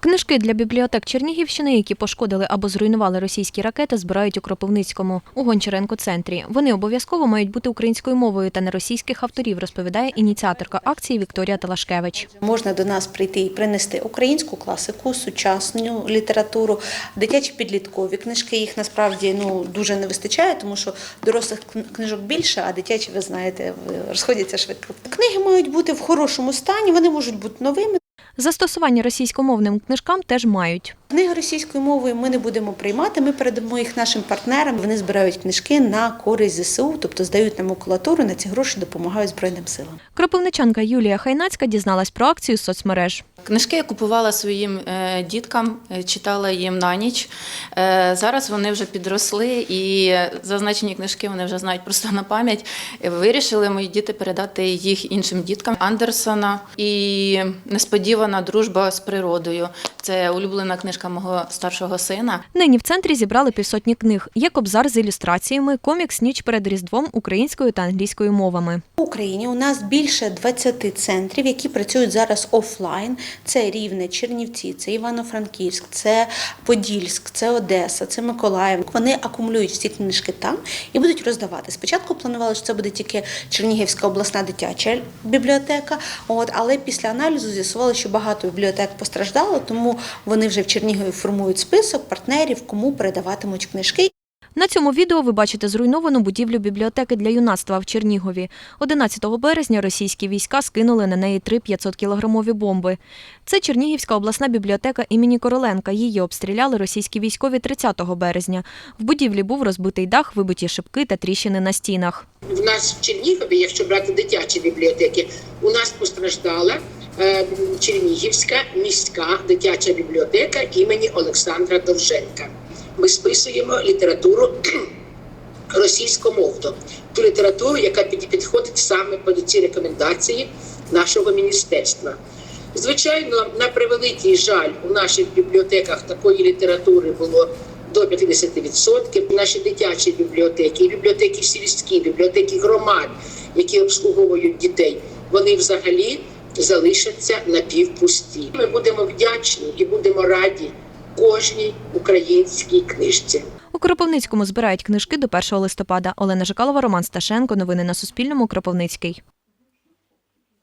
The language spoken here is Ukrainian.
Книжки для бібліотек Чернігівщини, які пошкодили або зруйнували російські ракети, збирають у Кропивницькому у Гончаренко центрі. Вони обов'язково мають бути українською мовою та не російських авторів, розповідає ініціаторка акції Вікторія Талашкевич. Можна до нас прийти і принести українську класику, сучасну літературу, дитячі підліткові книжки. Їх насправді ну дуже не вистачає, тому що дорослих книжок більше, а дитячі, ви знаєте, розходяться швидко. Книги мають бути в хорошому стані, вони можуть бути новими. Застосування російськомовним книжкам теж мають. Книги російською мовою ми не будемо приймати. Ми передамо їх нашим партнерам. Вони збирають книжки на користь ЗСУ, тобто здають нам макулатуру. На ці гроші допомагають збройним силам. Кропивничанка Юлія Хайнацька дізналась про акцію з соцмереж. Книжки я купувала своїм е, діткам, е, читала їм на ніч. Е, Зараз вони вже підросли і зазначені книжки вони вже знають просто на пам'ять. Вирішили мої діти передати їх іншим діткам Андерсона і несподівана дружба з природою. Це улюблена книжка мого старшого сина. Нині в центрі зібрали півсотні книг. Є кобзар з ілюстраціями, комікс ніч перед різдвом українською та англійською мовами. В Україні у нас більше 20 центрів, які працюють зараз офлайн. Це Рівне, Чернівці, це Івано-Франківськ, це Подільськ, це Одеса, це Миколаїв. Вони акумулюють всі книжки там і будуть роздавати. Спочатку планували, що це буде тільки Чернігівська обласна дитяча бібліотека. От, але після аналізу з'ясували, що багато бібліотек постраждало, тому вони вже в Чернігові формують список партнерів, кому передаватимуть книжки. На цьому відео ви бачите зруйновану будівлю бібліотеки для юнацтва в Чернігові. 11 березня російські війська скинули на неї три 500-кілограмові бомби. Це Чернігівська обласна бібліотека імені Короленка. Її обстріляли російські військові 30 березня. В будівлі був розбитий дах, вибиті шибки та тріщини на стінах. в нас в Чернігові, якщо брати дитячі бібліотеки, у нас постраждала Чернігівська міська дитяча бібліотека імені Олександра Довженка. Ми списуємо літературу російськомовну, ту літературу, яка підходить саме під ці рекомендації нашого міністерства. Звичайно, на превеликий жаль, у наших бібліотеках такої літератури було до 50%. Наші дитячі бібліотеки, бібліотеки сільські, бібліотеки громад, які обслуговують дітей, вони взагалі залишаться напівпусті. Ми будемо вдячні і будемо раді кожній українській книжці. У Кропивницькому збирають книжки до 1 листопада. Олена Жикалова, Роман Сташенко. Новини на Суспільному. Кропивницький.